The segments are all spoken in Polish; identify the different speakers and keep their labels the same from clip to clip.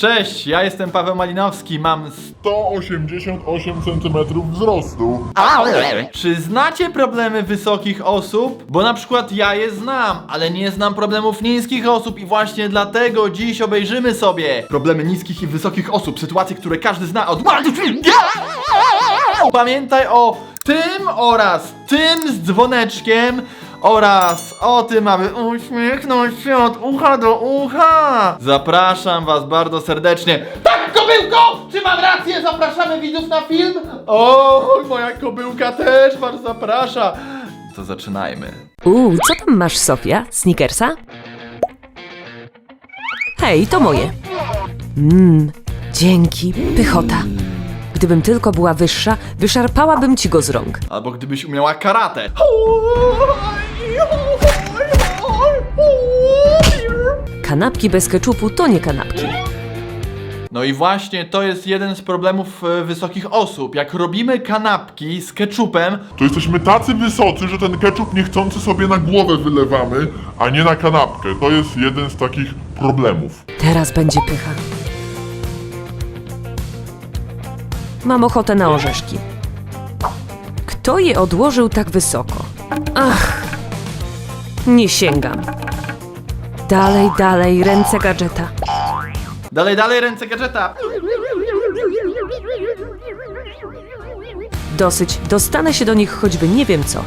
Speaker 1: Cześć, ja jestem Paweł Malinowski, mam...
Speaker 2: 188 cm wzrostu.
Speaker 1: Czy znacie problemy wysokich osób? Bo na przykład ja je znam, ale nie znam problemów niskich osób i właśnie dlatego dziś obejrzymy sobie problemy niskich i wysokich osób, sytuacje, które każdy zna od... Pamiętaj o tym oraz tym z dzwoneczkiem oraz o tym, aby uśmiechnąć się od ucha do ucha. Zapraszam was bardzo serdecznie. Tak, kobyłko! Czy mam rację? Zapraszamy widzów na film? O, moja kobyłka też was zaprasza. To zaczynajmy.
Speaker 3: Uuu, co tam masz, Sofia? Snickersa? Hej, to moje. Mmm, dzięki, pychota. Gdybym tylko była wyższa, wyszarpałabym ci go z rąk.
Speaker 1: Albo gdybyś umiała karate.
Speaker 3: Kanapki bez keczupu to nie kanapki.
Speaker 1: No i właśnie to jest jeden z problemów e, wysokich osób. Jak robimy kanapki z keczupem,
Speaker 2: To jesteśmy tacy wysocy, że ten ketchup niechcący sobie na głowę wylewamy, a nie na kanapkę. To jest jeden z takich problemów.
Speaker 3: Teraz będzie pycha. Mam ochotę na orzeszki. Kto je odłożył tak wysoko? Ach, nie sięgam. Dalej, dalej, ręce gadżeta.
Speaker 1: dalej, dalej, ręce gadżeta.
Speaker 3: Dosyć, dostanę się do nich choćby nie wiem co.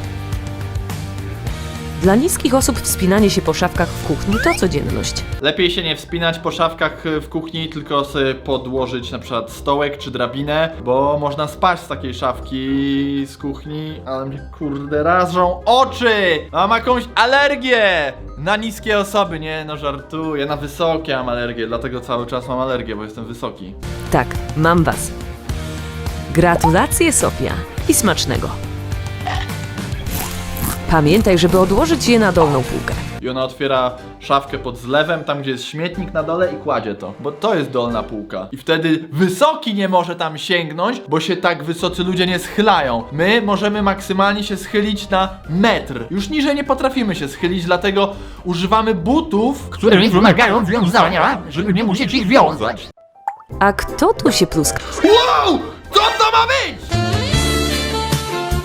Speaker 3: Dla niskich osób wspinanie się po szafkach w kuchni to codzienność.
Speaker 1: Lepiej się nie wspinać po szafkach e, w kuchni, tylko sobie podłożyć na przykład stołek czy drabinę, bo można spaść z takiej szafki z kuchni, ale mnie kurde rażą oczy! Mam jakąś alergię! Na niskie osoby, nie no żartuję, na wysokie mam alergię, dlatego cały czas mam alergię, bo jestem wysoki.
Speaker 3: Tak, mam was. Gratulacje, Sofia. I smacznego. Pamiętaj, żeby odłożyć je na dolną półkę.
Speaker 1: I ona otwiera szafkę pod zlewem, tam gdzie jest śmietnik na dole i kładzie to, bo to jest dolna półka. I wtedy wysoki nie może tam sięgnąć, bo się tak wysocy ludzie nie schylają. My możemy maksymalnie się schylić na metr. Już niżej nie potrafimy się schylić, dlatego używamy butów,
Speaker 4: które mi wymagają wiązania, żeby nie musieć ich wiązać.
Speaker 3: A kto tu się pluska?
Speaker 1: Wow! Co to ma być?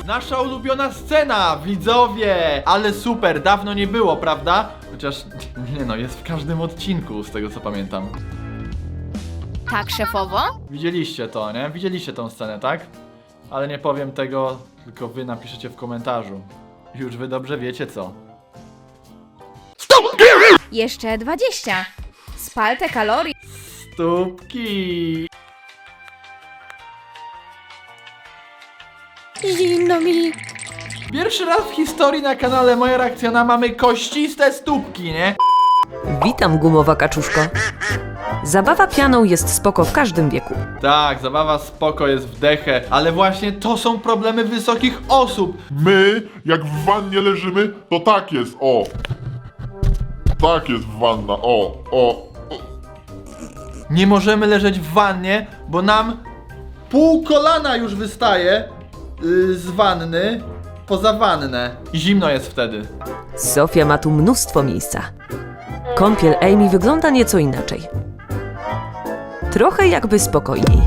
Speaker 1: Nasza ulubiona scena, widzowie! Ale super, dawno nie było, prawda? Chociaż, nie no, jest w każdym odcinku, z tego co pamiętam.
Speaker 5: Tak, szefowo?
Speaker 1: Widzieliście to, nie? Widzieliście tą scenę, tak? Ale nie powiem tego, tylko wy napiszecie w komentarzu. Już wy dobrze wiecie co.
Speaker 5: Jeszcze 20. Spal te kalorie.
Speaker 1: Stópki!
Speaker 5: Zimno mi.
Speaker 1: Pierwszy raz w historii na kanale Moja Reakcja na mamy kościste stópki, nie?
Speaker 3: Witam, gumowa kaczuszko. Zabawa pianą jest spoko w każdym wieku.
Speaker 1: Tak, zabawa spoko jest w dechę, ale właśnie to są problemy wysokich osób.
Speaker 2: My, jak w wannie leżymy, to tak jest, o. Tak jest wanna, o, o.
Speaker 1: Nie możemy leżeć w wannie, bo nam pół kolana już wystaje yy, z wanny poza wannę. Zimno jest wtedy.
Speaker 3: Sofia ma tu mnóstwo miejsca. Kąpiel Amy wygląda nieco inaczej. Trochę jakby spokojniej.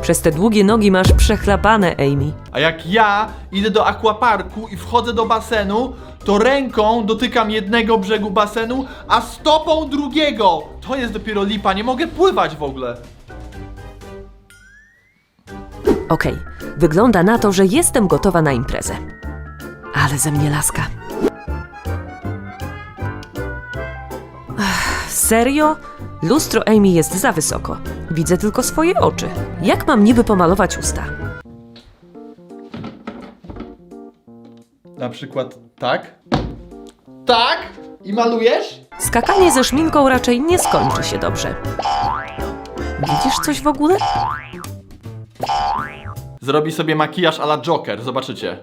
Speaker 3: Przez te długie nogi masz przechlapane, Amy.
Speaker 1: A jak ja idę do aquaparku i wchodzę do basenu, to ręką dotykam jednego brzegu basenu, a stopą drugiego. To jest dopiero lipa, nie mogę pływać w ogóle.
Speaker 3: Okej, wygląda na to, że jestem gotowa na imprezę. Ale ze mnie laska. Ach, serio? Lustro Amy jest za wysoko. Widzę tylko swoje oczy. Jak mam niby pomalować usta?
Speaker 1: Na przykład tak. Tak? I malujesz?
Speaker 3: Skakanie ze szminką raczej nie skończy się dobrze. Widzisz coś w ogóle?
Speaker 1: Zrobi sobie makijaż a la Joker, zobaczycie.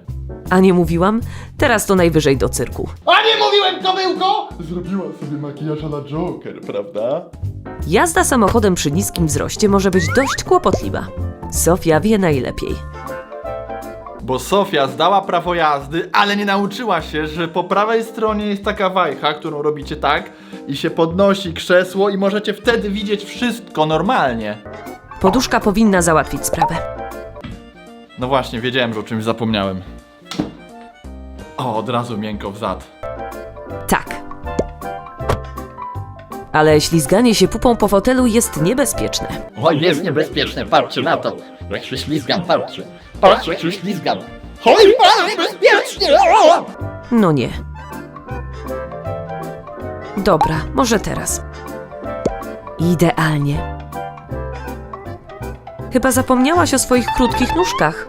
Speaker 3: A nie mówiłam? Teraz to najwyżej do cyrku.
Speaker 1: A nie mówiłem, kobyłko! Zrobiła sobie makijaż a la Joker, prawda?
Speaker 3: Jazda samochodem przy niskim wzroście może być dość kłopotliwa. Sofia wie najlepiej.
Speaker 1: Bo Sofia zdała prawo jazdy, ale nie nauczyła się, że po prawej stronie jest taka wajcha, którą robicie tak i się podnosi krzesło i możecie wtedy widzieć wszystko normalnie.
Speaker 3: Poduszka powinna załatwić sprawę.
Speaker 1: No właśnie, wiedziałem, że o czymś zapomniałem. O, od razu miękko w zad.
Speaker 3: Tak. Ale ślizganie się pupą po fotelu jest niebezpieczne.
Speaker 4: Oj, jest niebezpieczne, patrzcie na to. Jak się ślizgam, patrzcie. Patrzcie, jak się ślizgam. Oj, ale bezpiecznie! O!
Speaker 3: No nie. Dobra, może teraz. Idealnie. Chyba zapomniałaś o swoich krótkich nóżkach.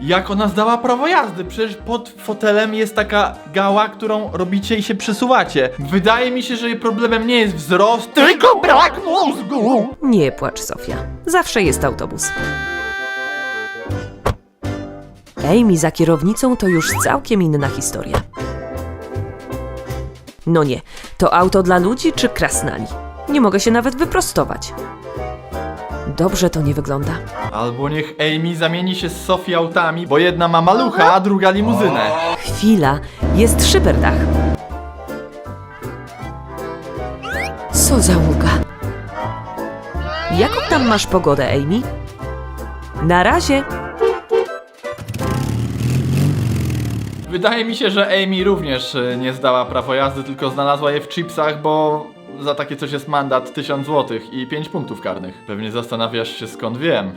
Speaker 1: Jak ona zdała prawo jazdy? Przecież pod fotelem jest taka gała, którą robicie i się przesuwacie. Wydaje mi się, że jej problemem nie jest wzrost,
Speaker 4: Tylko brak mózgu!
Speaker 3: Nie płacz, Sofia. Zawsze jest autobus. Amy za kierownicą to już całkiem inna historia. No nie, to auto dla ludzi czy krasnali? Nie mogę się nawet wyprostować. Dobrze to nie wygląda.
Speaker 1: Albo niech Amy zamieni się z Sofii autami, bo jedna ma malucha, a druga limuzynę.
Speaker 3: Chwila, jest szyberdach. Co za ługa. Jaką tam masz pogodę, Amy? Na razie.
Speaker 1: Wydaje mi się, że Amy również y, nie zdała prawo jazdy, tylko znalazła je w chipsach, bo za takie coś jest mandat 1000 zł i 5 punktów karnych. Pewnie zastanawiasz się skąd wiem.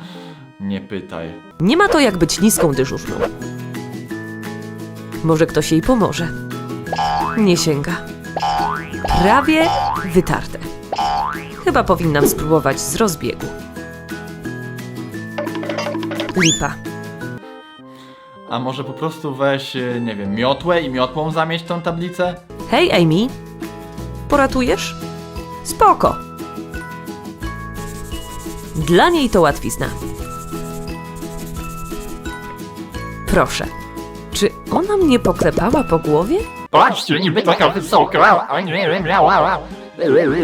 Speaker 1: nie pytaj.
Speaker 3: Nie ma to jak być niską dyżurną. Może ktoś jej pomoże. Nie sięga. Prawie wytarte. Chyba powinnam spróbować z rozbiegu. Lipa.
Speaker 1: A może po prostu weź, nie wiem, miotłę i miotłą zamieść tą tablicę?
Speaker 3: Hej, Amy. Poratujesz? Spoko. Dla niej to łatwizna. Proszę. Czy ona mnie poklepała po głowie?
Speaker 4: Patrzcie, niby taka wysoka, a nie wiem, miała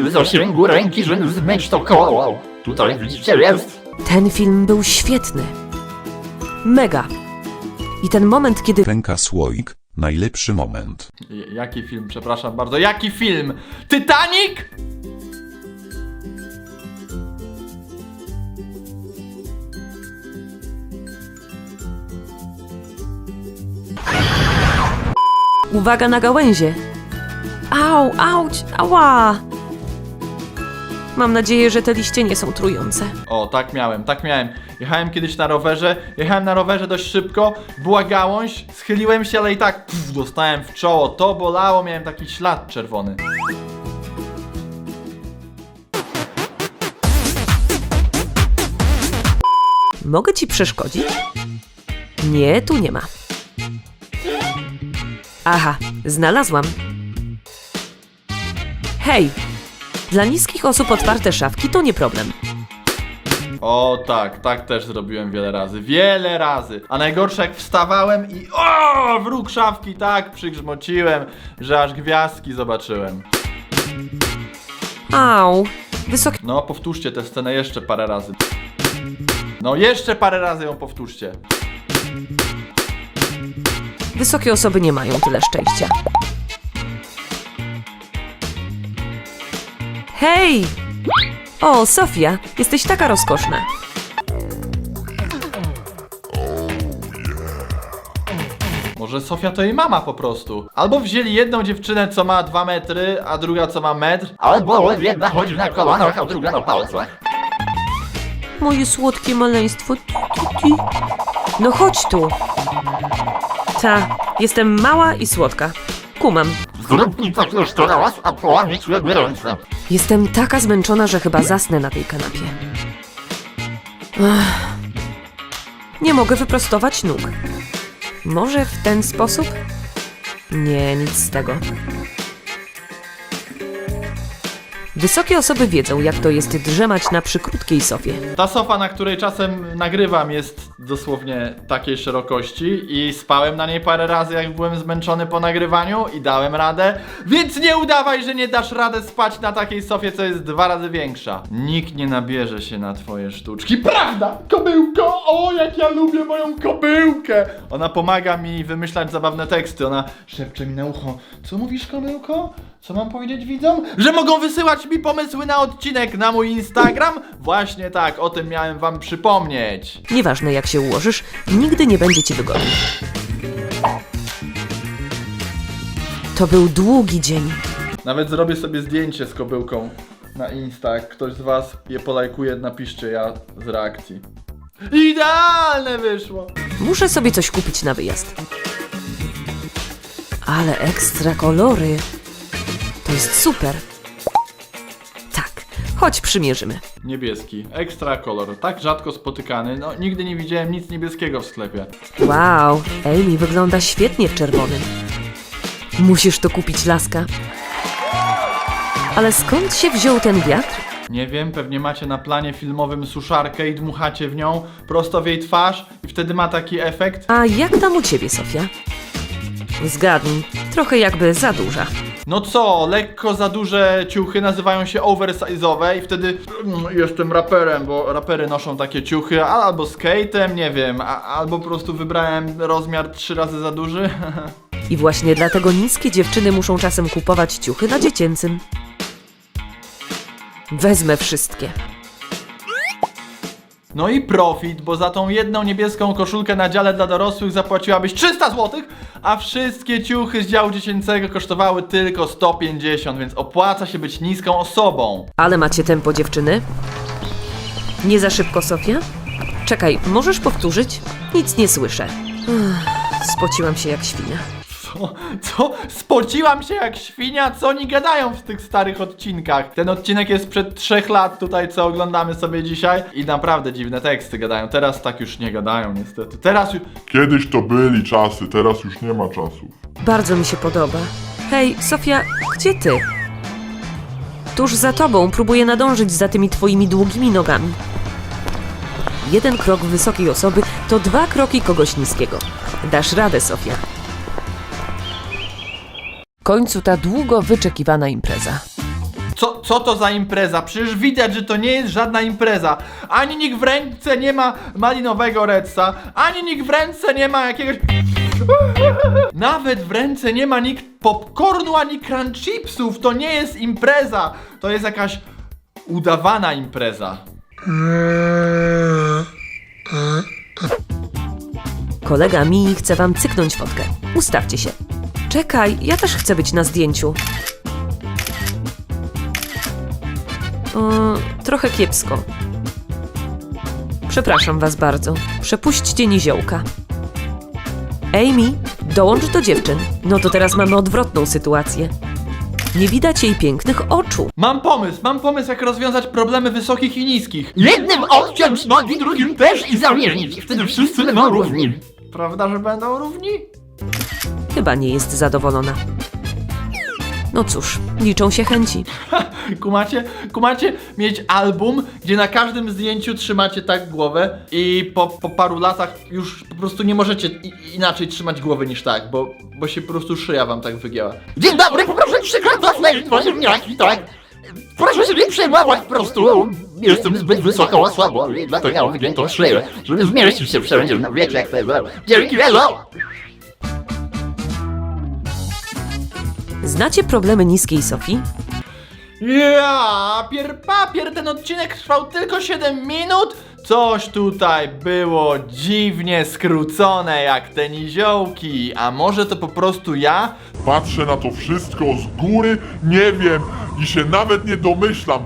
Speaker 4: w zasięgu ręki, żeby zmyć to koło. Tutaj widzicie, jest.
Speaker 3: Ten film był świetny. Mega. I ten moment, kiedy
Speaker 6: Ręka słoik, najlepszy moment.
Speaker 1: J- jaki film, przepraszam bardzo, jaki film? Titanic?
Speaker 3: Uwaga na gałęzie. Au, auć, ała. Mam nadzieję, że te liście nie są trujące.
Speaker 1: O, tak miałem, tak miałem. Jechałem kiedyś na rowerze, jechałem na rowerze dość szybko, była gałąź, schyliłem się, ale i tak puf, dostałem w czoło, to bolało, miałem taki ślad czerwony.
Speaker 3: Mogę ci przeszkodzić? Nie, tu nie ma. Aha, znalazłam. Hej! Dla niskich osób otwarte szafki to nie problem.
Speaker 1: O tak, tak też zrobiłem wiele razy, wiele razy. A najgorsze jak wstawałem i o, wróg szafki tak przygrzmociłem, że aż gwiazdki zobaczyłem.
Speaker 3: Au! Wysokie.
Speaker 1: No, powtórzcie tę scenę jeszcze parę razy. No, jeszcze parę razy ją powtórzcie.
Speaker 3: Wysokie osoby nie mają tyle szczęścia. Hej! O, Sofia, jesteś taka rozkoszna.
Speaker 1: Może Sofia to jej mama po prostu. Albo wzięli jedną dziewczynę, co ma 2 metry, a druga, co ma metr.
Speaker 4: Albo jedna chodzi na kolanach, a druga na palcach.
Speaker 3: Moje słodkie maleństwo. Ti, ti, ti. No chodź tu. Ta, jestem mała i słodka. Kumam.
Speaker 4: Zrób mi tak jeszcze raz, a połamie cię ręce.
Speaker 3: Jestem taka zmęczona, że chyba zasnę na tej kanapie. Ach. Nie mogę wyprostować nóg. Może w ten sposób? Nie, nic z tego. Wysokie osoby wiedzą, jak to jest drzemać na przykrótkiej sofie.
Speaker 1: Ta sofa, na której czasem nagrywam, jest dosłownie takiej szerokości i spałem na niej parę razy, jak byłem zmęczony po nagrywaniu i dałem radę. Więc nie udawaj, że nie dasz radę spać na takiej sofie, co jest dwa razy większa. Nikt nie nabierze się na twoje sztuczki. Prawda? Kobyłko! O, jak ja lubię moją kobyłkę! Ona pomaga mi wymyślać zabawne teksty. Ona szepcze mi na ucho. Co mówisz, kobyłko? Co mam powiedzieć widzom? Że mogą wysyłać mi pomysły na odcinek na mój Instagram? Właśnie tak, o tym miałem wam przypomnieć.
Speaker 3: Nieważne jak się ułożysz, nigdy nie będzie ci wygodnie. To był długi dzień.
Speaker 1: Nawet zrobię sobie zdjęcie z kobyłką na Insta. Jak ktoś z was je polajkuje, napiszcie ja z reakcji. Idealne wyszło!
Speaker 3: Muszę sobie coś kupić na wyjazd. Ale ekstra kolory. To jest super. Chodź przymierzymy.
Speaker 1: Niebieski, ekstra kolor, tak rzadko spotykany. No, nigdy nie widziałem nic niebieskiego w sklepie.
Speaker 3: Wow, Amy wygląda świetnie w czerwonym. Musisz to kupić, laska. Ale skąd się wziął ten wiatr?
Speaker 1: Nie wiem, pewnie macie na planie filmowym suszarkę i dmuchacie w nią prosto w jej twarz i wtedy ma taki efekt.
Speaker 3: A jak tam u ciebie, Sofia? Zgadnij, trochę jakby za duża.
Speaker 1: No co, lekko za duże ciuchy nazywają się oversize'owe i wtedy mm, jestem raperem, bo rapery noszą takie ciuchy, albo skatem, nie wiem, a, albo po prostu wybrałem rozmiar trzy razy za duży.
Speaker 3: I właśnie dlatego niskie dziewczyny muszą czasem kupować ciuchy na dziecięcym. Wezmę wszystkie.
Speaker 1: No i profit, bo za tą jedną niebieską koszulkę na dziale dla dorosłych zapłaciłabyś 300 zł, a wszystkie ciuchy z działu dziecięcego kosztowały tylko 150, więc opłaca się być niską osobą.
Speaker 3: Ale macie tempo, dziewczyny? Nie za szybko, Sofia? Czekaj, możesz powtórzyć? Nic nie słyszę. Ech, Spociłam się jak świnia.
Speaker 1: Co? Co? Spociłam się jak świnia? Co oni gadają w tych starych odcinkach? Ten odcinek jest przed trzech lat tutaj, co oglądamy sobie dzisiaj i naprawdę dziwne teksty gadają. Teraz tak już nie gadają niestety. Teraz już...
Speaker 2: Kiedyś to byli czasy, teraz już nie ma czasów.
Speaker 3: Bardzo mi się podoba. Hej, Sofia, gdzie ty? Tuż za tobą próbuję nadążyć za tymi twoimi długimi nogami. Jeden krok wysokiej osoby to dwa kroki kogoś niskiego. Dasz radę, Sofia. W końcu ta długo wyczekiwana impreza.
Speaker 1: Co, co to za impreza? Przecież widać, że to nie jest żadna impreza. Ani nikt w ręce nie ma malinowego redsa, ani nikt w ręce nie ma jakiegoś... Nawet w ręce nie ma nikt popcornu ani crunch chipsów. To nie jest impreza. To jest jakaś udawana impreza.
Speaker 3: Kolega mi chce wam cyknąć fotkę. Ustawcie się. Czekaj, ja też chcę być na zdjęciu. Trochę kiepsko. Przepraszam was bardzo. Przepuśćcie niziołka. Amy, dołącz do dziewczyn. No to teraz mamy odwrotną sytuację. Nie widać jej pięknych oczu.
Speaker 1: Mam pomysł, mam pomysł jak rozwiązać problemy wysokich i niskich.
Speaker 4: Jednym odciąć nogi, drugim też i zamierzyć. Wtedy wszyscy będą równi.
Speaker 1: Prawda, że będą równi?
Speaker 3: Chyba nie jest zadowolona. No cóż, liczą się chęci.
Speaker 1: Kumacie, kumacie mieć album, gdzie na każdym zdjęciu trzymacie tak głowę i po, po paru latach już po prostu nie możecie i, inaczej trzymać głowy niż tak, bo, bo się po prostu szyja wam tak wygięła.
Speaker 4: Dzień dobry, poproszę własnej ziemniaki, tak? Proszę się nie przejmować po prostu. Jestem zbyt wysoko osłabo i dlatego miałem wygiętą szyję, żeby zmieścić się wszędzie na wiecie. Dzięki wielu!
Speaker 3: Znacie problemy niskiej Sofii?
Speaker 1: Ja, pier papier, ten odcinek trwał tylko 7 minut? Coś tutaj było dziwnie skrócone jak te niziołki, a może to po prostu ja?
Speaker 2: Patrzę na to wszystko z góry, nie wiem i się nawet nie domyślam,